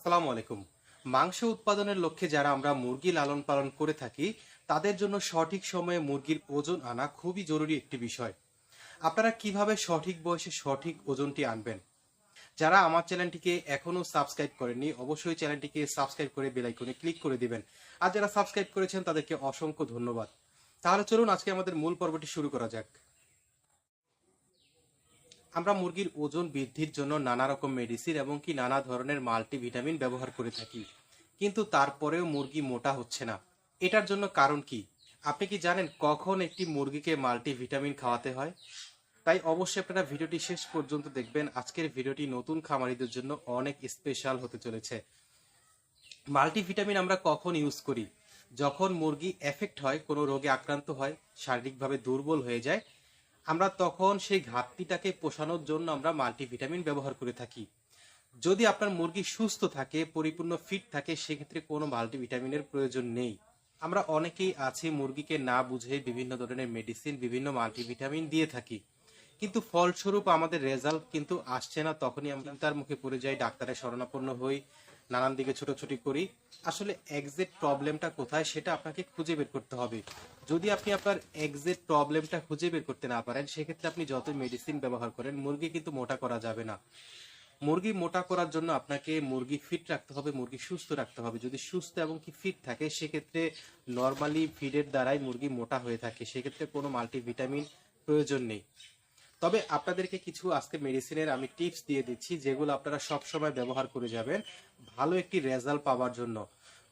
আসসালামু আলাইকুম। মাংস উৎপাদনের লক্ষ্যে যারা আমরা মুরগি লালন পালন করে থাকি, তাদের জন্য সঠিক সময়ে মুরগির ওজন আনা খুবই জরুরি একটি বিষয়। আপনারা কীভাবে সঠিক বয়সে সঠিক ওজনটি আনবেন? যারা আমার চ্যানেলটিকে এখনও সাবস্ক্রাইব করেননি, অবশ্যই চ্যানেলটিকে সাবস্ক্রাইব করে বেল আইকনে ক্লিক করে দিবেন। আর যারা সাবস্ক্রাইব করেছেন, তাদেরকে অসংখ্য ধন্যবাদ। তাহলে চলুন আজকে আমাদের মূল পর্বটি শুরু করা যাক। আমরা মুরগির ওজন বৃদ্ধির জন্য নানা রকম মেডিসিন এবং কি নানা ধরনের মাল্টিভিটামিন ব্যবহার করে থাকি। কিন্তু তারপরেও মুরগি মোটা হচ্ছে না। এটার জন্য কারণ কি? আপনি কি জানেন কখন একটি মুরগিকে মাল্টিভিটামিন খাওয়াতে হয়? তাই অবশ্যই আপনারা ভিডিওটি শেষ পর্যন্ত দেখবেন। আজকের ভিডিওটি নতুন খামারিদের জন্য অনেক স্পেশাল হতে চলেছে। মাল্টিভিটামিন আমরা কখন ইউজ করি? যখন মুরগি এফেক্ট হয়, কোনো রোগে আক্রান্ত হয়, শারীরিকভাবে দুর্বল হয়ে যায় আমরা তখন সেই ঘাটতিটাকে পোষানোর জন্য আমরা মাল্টিভিটামিন ব্যবহার করে থাকি। যদি আপনার মুরগি সুস্থ থাকে, পরিপূর্ণ ফিট থাকে, সেক্ষেত্রে কোনো মাল্টিভিটামিনের প্রয়োজন নেই। আমরা অনেকেই আছি মুরগিকে না বুঝে বিভিন্ন ধরনের মেডিসিন বিভিন্ন মাল্টিভিটামিন দিয়ে থাকি। কিন্তু ফলস্বরূপ আমাদের রেজাল্ট কিন্তু আসছে না, তখনই আমরা তার মুখে পড়ে যাই ডাক্তারের শরণাপন্ন হই। নানান দিকে ছোটাছুটি করি। আসলে এক্সাক্ট প্রবলেমটা কোথায় সেটা আপনাকে খুঁজে বের করতে হবে। যদি আপনি আপনার এক্সাক্ট প্রবলেমটা খুঁজে বের করতে না পারেন, সেক্ষেত্রে আপনি যত মেডিসিন ব্যবহার করেন, মুরগি কিন্তু মোটা করা যাবে না। মুরগি মোটা করার জন্য আপনাকে মুরগি ফিট রাখতে হবে, মুরগি সুস্থ রাখতে হবে। যদি সুস্থ এবং কি ফিট থাকে, সেক্ষেত্রে নর্মালি ফিডের দ্বারাই মুরগি মোটা হয়ে থাকে। সেক্ষেত্রে কোনো মাল্টিভিটামিন প্রয়োজন নেই। তবে আপনাদেরকে কিছু আজকে মেডিসিনের আমি টিপস দিয়ে দিচ্ছি, যেগুলো আপনারা সব সময় ব্যবহার করে যাবেন ভালো একটি রেজাল্ট পাওয়ার জন্য।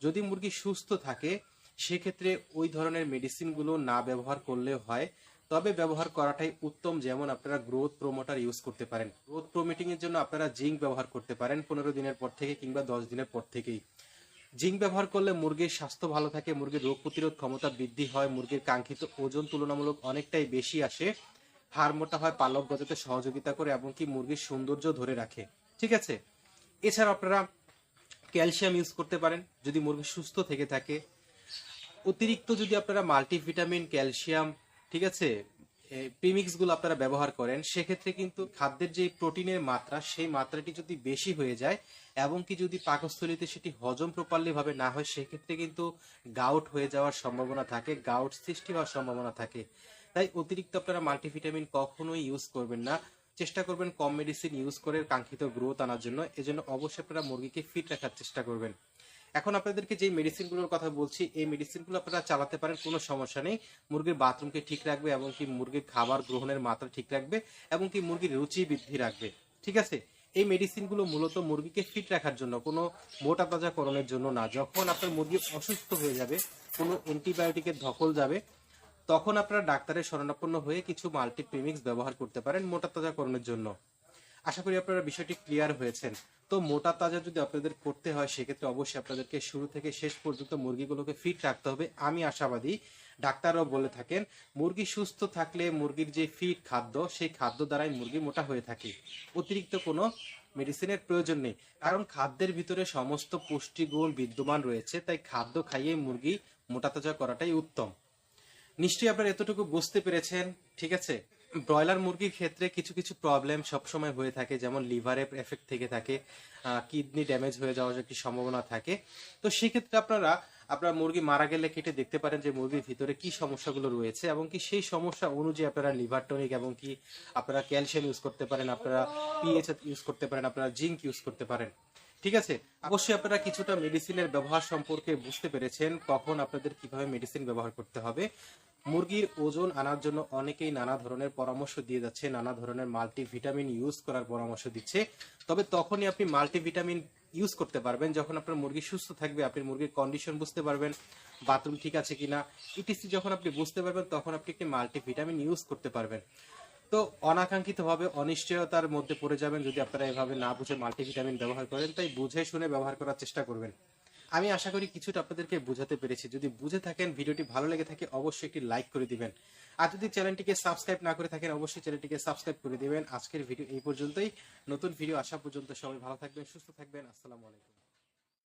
যদি মুরগি সুস্থ থাকে, সেক্ষেত্রে ওই ধরনের মেডিসিনগুলো না ব্যবহার করলে হয়। তবে ব্যবহার করাটাই উত্তম, যেমন আপনারা গ্রোথ প্রোমোটার ইউজ করতে পারেন। গ্রোথ প্রোমিটিং এর জন্য আপনারা জিঙ্ক ব্যবহার করতে পারেন পনেরো দিনের পর থেকে কিংবা দশ দিনের পর থেকেই। জিঙ্ক ব্যবহার করলে মুরগির স্বাস্থ্য ভালো থাকে, মুরগির রোগ প্রতিরোধ ক্ষমতা বৃদ্ধি হয়, মুরগির কাঙ্ক্ষিত ওজন তুলনামূলক অনেকটাই বেশি আসে। হাড় মোটা হয় পালক গজাতে সহযোগিতা করে এবং কি মুরগির সৌন্দর্য ধরে রাখে। ঠিক আছে? এছাড়া আপনারা ক্যালসিয়াম ইউজ করতে পারেন যদি মুরগি সুস্থ থেকে থাকে। অতিরিক্ত যদি আপনারা মাল্টিভিটামিন, ক্যালসিয়াম, ঠিক আছে? প্রিমিক্সগুলো আপনারা ব্যবহার করেন, সেক্ষেত্রে কিন্তু খাদ্যের যে প্রোটিনের মাত্রা, সেই মাত্রাটি যদি বেশি হয়ে যায় এবং কি যদি পাকস্থলিতে সেটি হজম প্রপারলি ভাবে না হয়, সেক্ষেত্রে কিন্তু গাউট হয়ে যাওয়ার সম্ভাবনা থাকে গাউট সৃষ্টি হওয়ার সম্ভাবনা থাকে। তাই অতিরিক্ত আপনারা মাল্টিভিটামিন কখনোই ইউজ করবেন না। চেষ্টা করবেন কম মেডিসিন ইউজ করে কাঙ্ক্ষিত গ্রোথ আনার জন্য। এজন্য অবশ্যই আপনারা মুরগিকে ফিট রাখার চেষ্টা করবেন। এখন আপনাদেরকে যে মেডিসিনগুলোর কথা বলছি, এই মেডিসিনগুলো আপনারা চালাতে পারেন, কোনো সমস্যা নেই। মুরগির বাথরুমকে ঠিক রাখবে এবং কি মুরগির খাবার গ্রহণের মাত্রা ঠিক রাখবে এবং কি মুরগির রুচি বৃদ্ধি রাখবে। ঠিক আছে? এই মেডিসিনগুলো মূলত মুরগিকে ফিট রাখার জন্য, কোনো মোটা তাজাকরণের জন্য না। যখন আপনার মুরগি অসুস্থ হয়ে যাবে, কোনো অ্যান্টিবায়োটিকের ধকল যাবে তখন আপনারা ডাক্তারের শরণাপন্ন হয়ে কিছু মাল্টিপ্রিমিক্স ব্যবহার করতে পারেন মোটা তাজাকরণের জন্য। আশা করি আপনারা বিষয়টি ক্লিয়ার হয়েছেন। তো মোটা তাজা যদি আপনাদের করতে হয়, সেক্ষেত্রে অবশ্যই আপনাদেরকে শুরু থেকে শেষ পর্যন্ত মুরগিগুলোকে ফিট রাখতে হবে। আমি আশাবাদী ডাক্তাররাও বলে থাকেন, মুরগি সুস্থ থাকলে মুরগির যে ফিট খাদ্য, সেই খাদ্য দ্বারাই মুরগি মোটা হয়ে থাকে। অতিরিক্ত কোনো মেডিসিনের প্রয়োজন নেই। কারণ খাদ্যের ভিতরে সমস্ত পুষ্টিগুণ বিদ্যমান রয়েছে, তাই খাদ্য খাইয়ে মুরগি মোটা তাজা করাটাই উত্তম। নিশ্চয়ই আপনারা এতটুকু বুঝতে পেরেছেন, ঠিক আছে? ব্রয়লার মুরগির ক্ষেত্রে কিছু কিছু প্রবলেম সবসময় হয়ে থাকে, যেমন লিভারে এফেক্ট থেকে থাকে কিডনি ড্যামেজ হয়ে যাওয়ার একটি সম্ভাবনা থাকে। তো সেক্ষেত্রে আপনারা, আপনার মুরগি মারা গেলে কেটে দেখতে পারেন যে মুরগির ভিতরে কি সমস্যাগুলো রয়েছে এবং কি সেই সমস্যা অনুযায়ী আপনারা লিভার টনিক এবং কি আপনারা ক্যালসিয়াম ইউজ করতে পারেন, আপনারা পিএইচ ইউজ করতে পারেন, আপনারা জিঙ্ক ইউজ করতে পারেন। ঠিক আছে? অবশ্যই আপনারা কিছুটা মেডিসিনের ব্যবহার সম্পর্কে বুঝতে পেরেছেন কখন আপনাদের কীভাবে মেডিসিন ব্যবহার করতে হবে। মুরগির ওজন আনার জন্য অনেকেই নানা ধরনের পরামর্শ দিয়ে যাচ্ছে, নানা ধরনের মাল্টিভিটামিন ইউজ করার পরামর্শ দিচ্ছে। তবে তখনই আপনি মাল্টিভিটামিন ইউজ করতে পারবেন। যখন আপনার মুরগি সুস্থ থাকবে, আপনি মুরগির কন্ডিশন বুঝতে পারবেন বাথরুম ঠিক আছে কিনা ইটিসি যখন আপনি বুঝতে পারবেন, তখন আপনি একটি মাল্টিভিটামিন ইউজ করতে পারবেন। তো অনাকাঙ্ক্ষিতভাবে অনিশ্চয়তার মধ্যে পড়ে যাবেন যদি আপনারা এভাবে না বুঝে মাল্টিভিটামিন ব্যবহার করেন, তাই বুঝে শুনে ব্যবহার করার চেষ্টা করবেন। আমি আশা করি কিছুটা আপনাদেরকে বুঝাতে পেরেছি। যদি বুঝে থাকেন, ভিডিওটি ভালো লেগে থাকে, অবশ্যই একটি লাইক করে দিবেন। আর যদি চ্যানেলটিকে সাবস্ক্রাইব না করে থাকেন, অবশ্যই চ্যানেলটিকে সাবস্ক্রাইব করে দিবেন। আজকের ভিডিও এই পর্যন্তই। নতুন ভিডিও আসা পর্যন্ত সবাই ভালো থাকবেন, সুস্থ থাকবেন। আসসালামু আলাইকুম।